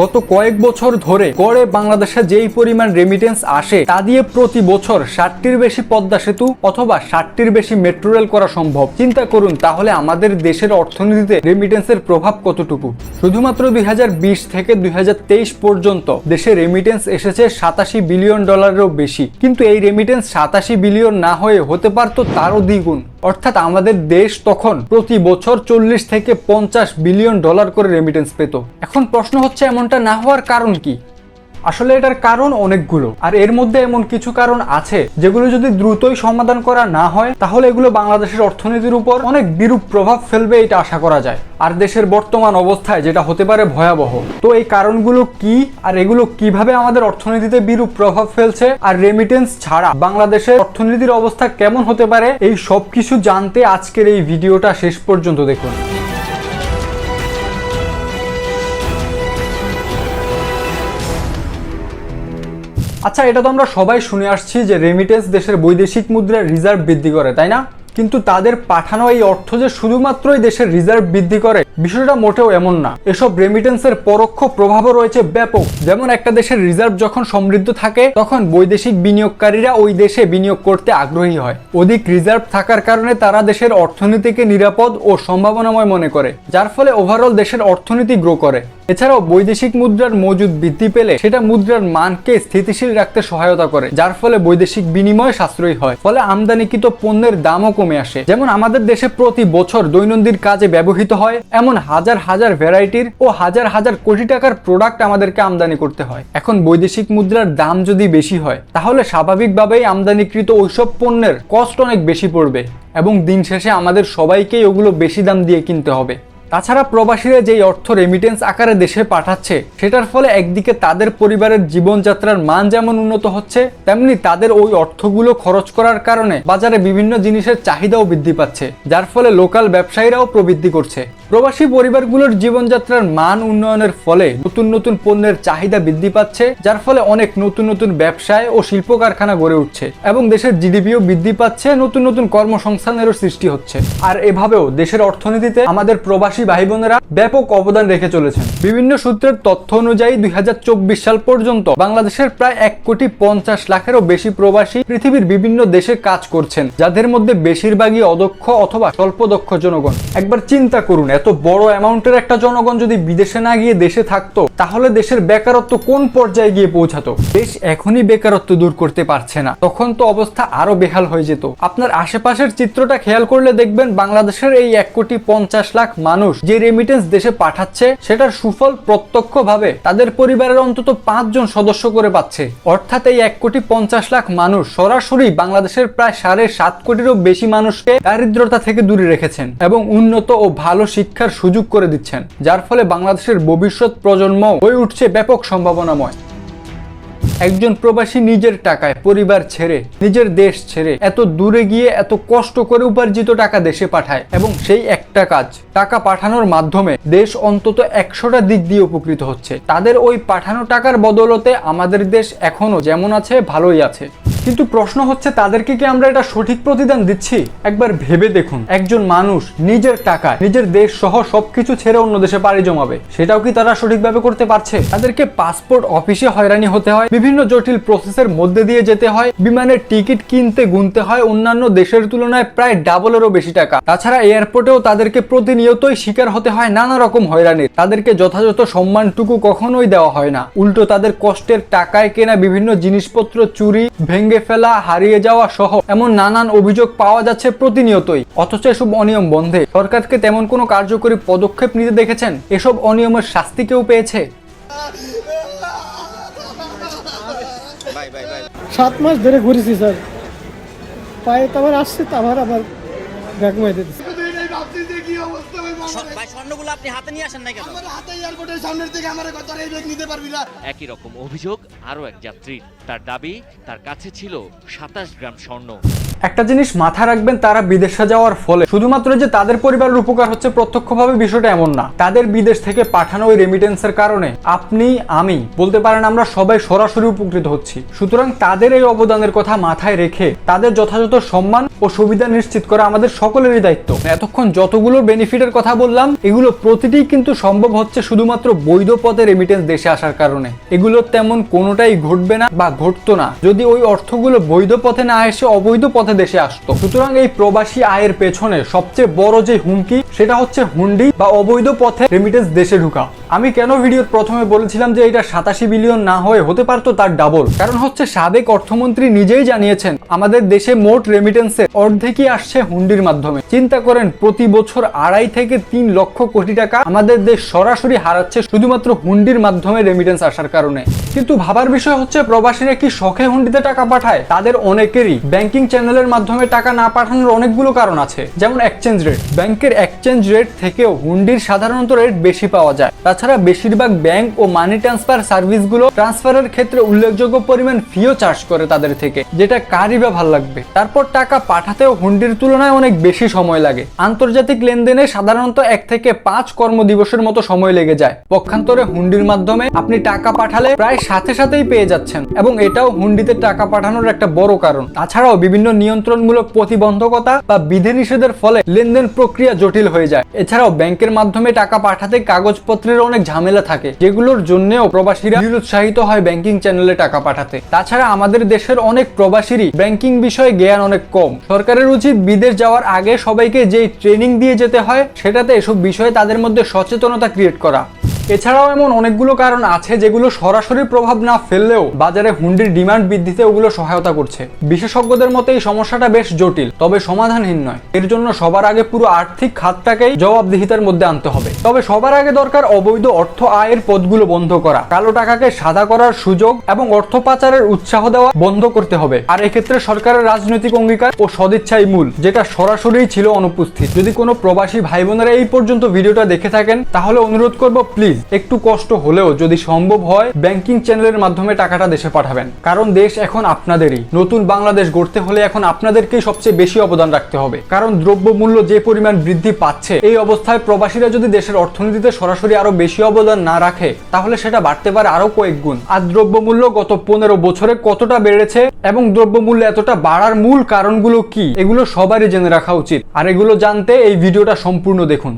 গত কয়েক বছর ধরে গড়ে বাংলাদেশে যেই পরিমাণ রেমিটেন্স আসে, তা দিয়ে প্রতি বছর ষাটটির বেশি পদ্মা সেতু অথবা ষাটটির বেশি মেট্রো রেল করা সম্ভব। চিন্তা করুন, তাহলে আমাদের দেশের অর্থনীতিতে রেমিটেন্সের প্রভাব কতটুকু? শুধুমাত্র দুই হাজার বিশ থেকে দুই হাজার তেইশ পর্যন্ত দেশে রেমিটেন্স এসেছে সাতাশি বিলিয়ন ডলারেরও বেশি। কিন্তু এই রেমিটেন্স সাতাশি বিলিয়ন না হয়ে হতে পারতো তারও দ্বিগুণ। অর্থাৎ আমাদের দেশ তখন প্রতি বছর চল্লিশ থেকে পঞ্চাশ বিলিয়ন ডলার করে রেমিটেন্স পেত। এখন প্রশ্ন হচ্ছে, এমনটা না হওয়ার কারণ কি? আসলে এটার কারণ অনেকগুলো। আর এর মধ্যে এমন কিছু কারণ আছে, যেগুলো যদি দ্রুতই সমাধান করা না হয়, তাহলে এগুলো বাংলাদেশের অর্থনীতির উপর অনেক বিরূপ প্রভাব ফেলবে এটা আশা করা যায়। আর দেশের বর্তমান অবস্থায় যেটা হতে পারে ভয়াবহ। তো এই কারণগুলো কি, আর এগুলো কীভাবে আমাদের অর্থনীতিতে বিরূপ প্রভাব ফেলছে, আর রেমিটেন্স ছাড়া বাংলাদেশের অর্থনীতির অবস্থা কেমন হতে পারে, এই সব কিছু জানতে আজকের এই ভিডিওটা শেষ পর্যন্ত দেখুন। আচ্ছা এটা তো আমরা সবাই শুনে আসছি যে রেমিটেন্স দেশের বৈদেশিক মুদ্রার রিজার্ভ বৃদ্ধি করে, তাই না? কিন্তু তাদের পাঠানো এই অর্থ যে শুধুমাত্রই দেশের রিজার্ভ বৃদ্ধি করে, বিষয়টা মোটেও এমন না। এসব রেমিটেন্সের পরোক্ষ প্রভাবও রয়েছে ব্যাপক। যেমন একটা দেশের রিজার্ভ যখন সমৃদ্ধ থাকে, তখন বৈদেশিক বিনিয়োগকারীরা ওই দেশে বিনিয়োগ করতে আগ্রহী হয়। অধিক রিজার্ভ থাকার কারণে তারা দেশের অর্থনীতিকে নিরাপদ ও সম্ভাবনাময় মনে করে, যার ফলে ওভারঅল দেশের অর্থনীতি গ্রো করে। এছাড়াও বৈদেশিক মুদ্রার মজুদ বৃদ্ধি পেলে সেটা মুদ্রার মানকে স্থিতিশীল রাখতে সহায়তা করে, যার ফলে বৈদেশিক বিনিময় সাশ্রয়ী হয়। ফলে আমদানিকৃত পণ্যের দামও কমে আসে। যেমন আমাদের দেশে প্রতি বছর দৈনন্দিন কাজে ব্যবহৃত হয়, এমন হাজার হাজার ভ্যারাইটির ও হাজার হাজার কোটি টাকার প্রোডাক্ট আমাদেরকে আমদানি করতে হয়। এখন বৈদেশিক মুদ্রার দাম যদি বেশি হয়, তাহলে স্বাভাবিকভাবেই আমদানিকৃত ওইসব পণ্যের কস্ট অনেক বেশি পড়বে এবং দিন শেষে আমাদের সবাইকেই ওগুলো বেশি দাম দিয়ে কিনতে হবে। তাছাড়া প্রবাসীরা যেই অর্থ রেমিটেন্স আকারে দেশে পাঠাচ্ছে, সেটার ফলে একদিকে তাদের পরিবারের জীবনযাত্রার মান যেমন উন্নত হচ্ছে, তেমনি তাদের ওই অর্থগুলো খরচ করার কারণে বাজারে বিভিন্ন জিনিসের চাহিদাও বৃদ্ধি পাচ্ছে, যার ফলে লোকাল ব্যবসায়ীরাও প্রবৃদ্ধি করছে। প্রবাসী পরিবারগুলোর জীবনযাত্রার মান উন্নয়নের ফলে নতুন নতুন পণ্যের চাহিদা বৃদ্ধি পাচ্ছে, যার ফলে অনেক নতুন নতুন ব্যবসায় ও শিল্প কারখানা গড়ে উঠছে এবং দেশের জিডিপিও বৃদ্ধি পাচ্ছে, নতুন নতুন কর্মসংস্থানেরও সৃষ্টি হচ্ছে। আর এভাবেও দেশের অর্থনীতিতে আমাদের প্রবাসী ভাই বোনেরা ব্যাপক অবদান রেখে চলেছেন। বিভিন্ন সূত্রের তথ্য অনুযায়ী দুই হাজার চব্বিশ সাল পর্যন্ত বাংলাদেশের প্রায় এক কোটি পঞ্চাশ লাখেরও বেশি প্রবাসী পৃথিবীর বিভিন্ন দেশে কাজ করছেন, যাদের মধ্যে বেশিরভাগই অদক্ষ অথবা স্বল্প দক্ষ জনগণ। একবার চিন্তা করুন, এত বড় অ্যামাউন্টের একটা জনগণ যদি বিদেশে না গিয়ে দেশে থাকতো, তাহলে দেশের বেকারত্ব কোন পর্যায়ে গিয়ে পৌঁছাতো? দেশ এখনই বেকারত্ব দূর করতে পারছে না। তখন তো অবস্থা আরও বেহাল হয়ে যেত। আপনার আশেপাশের চিত্রটা খেয়াল করলে দেখবেন, বাংলাদেশের এই এক কোটি পঞ্চাশ লাখ মানুষ যে রেমিটেন্স দেশে পাঠাচ্ছে, সেটার সুফল প্রত্যক্ষভাবে তাদের পরিবারের অন্তত পাঁচজন সদস্য করে পাচ্ছে। অর্থাৎ এই এক কোটি পঞ্চাশ লাখ মানুষ সরাসরি বাংলাদেশের প্রায় সাড়ে সাত কোটিরও বেশি মানুষকে দারিদ্রতা থেকে দূরে রেখেছেন এবং উন্নত ও ভালো শিক্ষার সুযোগ করে দিচ্ছেন, যার ফলে বাংলাদেশের ভবিষ্যৎ প্রজন্ম হয়ে উঠছে ব্যাপক সম্ভাবনাময়। একজন প্রবাসী নিজের টাকায় পরিবার ছেড়ে, নিজের দেশ ছেড়ে এত দূরে গিয়ে এত কষ্ট করে উপার্জিত টাকা দেশে পাঠায় এবং সেই একটা কাজ, টাকা পাঠানোর মাধ্যমে দেশ অন্তত একশোটা দিক দিয়ে উপকৃত হচ্ছে। তাদের ওই পাঠানো টাকার বদলতে আমাদের দেশ এখনও যেমন আছে, ভালোই আছে। কিন্তু প্রশ্ন হচ্ছে, তাদেরকে কি আমরা এটা সঠিক প্রতিদান দিচ্ছি? একবার ভেবে দেখুন। একজন মানুষ নিজের টাকায় নিজের দেশ সহ সবকিছু ছেড়ে অন্য দেশে পাড়ি জমাবে। সেটাও কি তারা সঠিকভাবে করতে পারছে? তাদেরকে পাসপোর্ট অফিসে হয়রানি হতে হয়, বিভিন্ন জটিল প্রসেসের মধ্যে দিয়ে যেতে হয়, বিমানের টিকিট কিনতে গুনতে হয়, অন্যান্য দেশের তুলনায় প্রায় ডাবলেরও বেশি টাকা। তাছাড়া এয়ারপোর্টেও তাদেরকে প্রতিনিয়তই শিকার হতে হয় নানা রকম হয়রানির। তাদেরকে যথাযথ সম্মানটুকু কখনোই দেওয়া হয় না। উল্টো তাদের কষ্টের টাকায় কেনা বিভিন্ন জিনিসপত্র, চুরি, ভেঙে ফেলা, হারিয়ে যাওয়া সহ এমন নানান অভিযোগ পাওয়া যাচ্ছে প্রতিনিয়তই। অথচ এসব অনিয়ম বন্ধে। সরকারকে তেমন কোনো কার্যকরী পদক্ষেপ নিতে দেখেছেন? এসব অনিয়মের শাস্তি কেউ পেয়েছে? সাত মাস ধরে ঘুরেছি, স্যার। পায়ে তো আবার আসছে, তো আবার আবার ব্যাগ ভাই স্বর্ণগুলো আপনি হাতে নিয়ে আসেন না কেন? আমার হাতে এয়ারপোর্টের সামনের থেকে আমার কত এই ব্যাগ নিতে পারবি না। একই রকম অভিযোগ আরও এক যাত্রীর। তার দাবি তার কাছে ছিল সাতাশ গ্রাম স্বর্ণ। একটা জিনিস মাথা রাখবেন, তারা বিদেশে যাওয়ার ফলে। শুধুমাত্র যে তাদের পরিবারের উপকার হচ্ছে, প্রত্যক্ষভাবে বিষয়টা এমন না। তাদের বিদেশ থেকে পাঠানো ওই রেমিটেন্সের কারণে আপনি, আমি, বলতে পারেন আমরা সবাই সরাসরি উপকৃত হচ্ছি। সুতরাং তাদের এই অবদানের কথা মাথায় রেখে তাদের যথাযথ সম্মান ও সুবিধা নিশ্চিত করা আমাদের সকলেরই দায়িত্ব। এতক্ষণ যতগুলো বেনিফিটের কথা বললাম, এগুলো প্রতিটি কিন্তু সম্ভব হচ্ছে শুধুমাত্র বৈধ পথে রেমিটেন্স দেশে আসার কারণে। এগুলো তেমন কোনোটাই ঘটবে না বা ঘটতো না। যদি ওই অর্থগুলো বৈধ পথে না এসে অবৈধ পথে দেশে আসতো। সুতরাং এই প্রবাসী আয়ের পেছনে সবচেয়ে বড় যে হুমকি, সেটা হচ্ছে হুন্ডি বা অবৈধ পথে রেমিটেন্স দেশে ঢুকা। আমি কেন ভিডিওর প্রথমে বলেছিলাম যে এটা সাতাশি বিলিয়ন না হয়ে হতে পারতো তার ডাবল কারণ হচ্ছে সাবেক অর্থমন্ত্রী নিজেই জানিয়েছেন, আমাদের দেশে মোট রেমিটেন্সের অর্ধেকই আসছে হুন্ডির মাধ্যমে। চিন্তা করেন, প্রতি বছর আড়াই থেকে তিন লক্ষ কোটি টাকা আমাদের দেশ সরাসরি হারাচ্ছে শুধুমাত্র হুন্ডির মাধ্যমে রেমিটেন্স আসার কারণে। কিন্তু ভাবার বিষয় হচ্ছে, প্রবাসীরা কি শখে হুন্ডিতে টাকা পাঠায়? তাদের অনেকেরই ব্যাংকিং চ্যানেলের মাধ্যমে টাকা না পাঠানোর অনেকগুলো কারণ আছে। যেমন এক্সচেঞ্জ রেট ব্যাংকের এক্সচেঞ্জ রেট থেকেও হুন্ডির সাধারণত রেট বেশি পাওয়া যায়। তাছাড়া বেশিরভাগ ব্যাংক ও মানি ট্রান্সফার সার্ভিসগুলো ট্রান্সফারের ক্ষেত্রে উল্লেখযোগ্য পরিমাণ ফিও চার্জ করে তাদের থেকে, যেটা কারই বা ভালো লাগবে। তারপর টাকা পাঠাতেও হুন্ডির তুলনায় অনেক বেশি সময় লাগে। আন্তর্জাতিক লেনদেনে সাধারণত এক থেকে পাঁচ কর্মদিবসের মতো সময় লেগে যায়। পক্ষান্তরে হুন্ডির মাধ্যমে আপনি টাকা পাঠালে প্রায় সাথে সাথেই পেয়ে যাচ্ছেন, এবং এটাও হুন্ডিতে টাকা পাঠানোর একটা বড় কারণ। তাছাড়াও বিভিন্ন নিয়ন্ত্রণমূলক প্রতিবন্ধকতা বা বিধিনিষেধের ফলে লেনদেন প্রক্রিয়া জটিল হয়ে যায়। এছাড়াও ব্যাংকের মাধ্যমে টাকা পাঠাতে কাগজপত্রের অনেক ঝামেলা থাকে, যেগুলোর জন্যও প্রবাসীরা নিরুৎসাহিত হয় ব্যাংকিং চ্যানেলে টাকা পাঠাতে। তাছাড়া আমাদের দেশের অনেক প্রবাসীরই ব্যাংকিং বিষয়ে জ্ঞান অনেক কম। সরকারের উচিত বিদেশ যাওয়ার আগে সবাইকে যে ট্রেনিং দিয়ে যেতে হয়, সেটাতে এসব বিষয়ে তাদের মধ্যে সচেতনতা ক্রিয়েট করা। এছাড়াও এমন অনেকগুলো কারণ আছে যেগুলো সরাসরি প্রভাব না ফেললেও বাজারে হুন্ডির ডিমান্ড বৃদ্ধিতে ওগুলো সহায়তা করছে। বিশেষজ্ঞদের মতে এই সমস্যাটা বেশ জটিল, তবে সমাধানহীন নয়। এর জন্য সবার আগে পুরো আর্থিক খাতটাকেই জবাবদিহিতার মধ্যে আনতে হবে। তবে সবার আগে দরকার অবৈধ অর্থ আয়ের পথগুলো বন্ধ করা, কালো টাকাকে সাদা করার সুযোগ এবং অর্থ পাচারের উৎসাহ দেওয়া বন্ধ করতে হবে। আর এক্ষেত্রে সরকারের রাজনৈতিক অঙ্গীকার ও সদিচ্ছাই মূল, যেটা সরাসরি ছিল অনুপস্থিত। যদি কোনো প্রবাসী ভাই বোনেরা এই পর্যন্ত ভিডিওটা দেখে থাকেন, তাহলে অনুরোধ করব, প্লিজ একটু কষ্ট হলেও যদি সম্ভব হয় ব্যাংকিং চ্যানেলের মাধ্যমে টাকাটা দেশে পাঠাবেন। কারণ দেশ এখন আপনাদেরই। নতুন বাংলাদেশ গড়তে হলে এখন আপনাদেরকেই সবচেয়ে বেশি অবদান রাখতে হবে। কারণ দ্রব্যমূল্য যে পরিমাণ বৃদ্ধি পাচ্ছে, এই অবস্থায় প্রবাসীরা যদি দেশের অর্থনীতিতে সরাসরি আরও বেশি অবদান না রাখে, তাহলে সেটা বাড়তে পারে আরও কয়েক গুণ। আর দ্রব্যমূল্য গত পনেরো বছরে কতটা বেড়েছে এবং দ্রব্যমূল্য এতটা বাড়ার মূল কারণগুলো কি, এগুলো সবারই জেনে রাখা উচিত। আর এগুলো জানতে এই ভিডিওটা সম্পূর্ণ দেখুন।